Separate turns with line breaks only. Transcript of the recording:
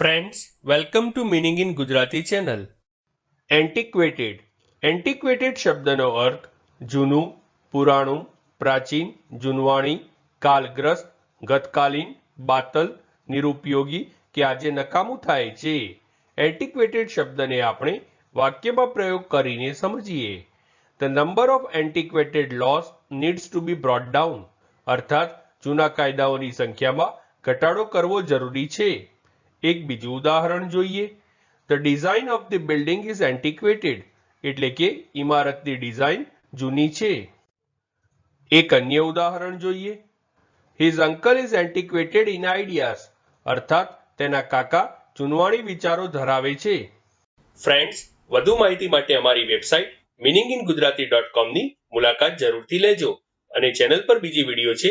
Friends welcome to meaning in Gujarati channel antiquated antiquated શબ્દનો અર્થ જૂનું પુરાણું પ્રાચીન જૂનવાણી કાલગ્રસ્ત ગતકાલીન બાતલ નિરુપયોગી કે આજે નકામું થાય છે. એન્ટિક્વેટેડ શબ્દને આપણે વાક્યમાં પ્રયોગ કરીને સમજીએ. The number of antiquated laws needs to be brought down અર્થાત જૂના કાયદાઓની સંખ્યામાં ઘટાડો કરવો જરૂરી છે. એક બીજું ઉદાહરણ જોઈએ. The design of the building is antiquated એટલે કે ઇમારતની ડિઝાઇન જૂની છે. એક અન્ય ઉદાહરણ જોઈએ. His uncle is antiquated in ideas અર્થાત તેના કાકા ચૂનવાણી વિચારો ધરાવે છે. ફ્રેન્ડ્સ વધુ માહિતી માટે અમારી website meaning in Gujarati dot કોમની મુલાકાત જરૂરથી લેજો અને ચેનલ પર બીજી વીડિયો છે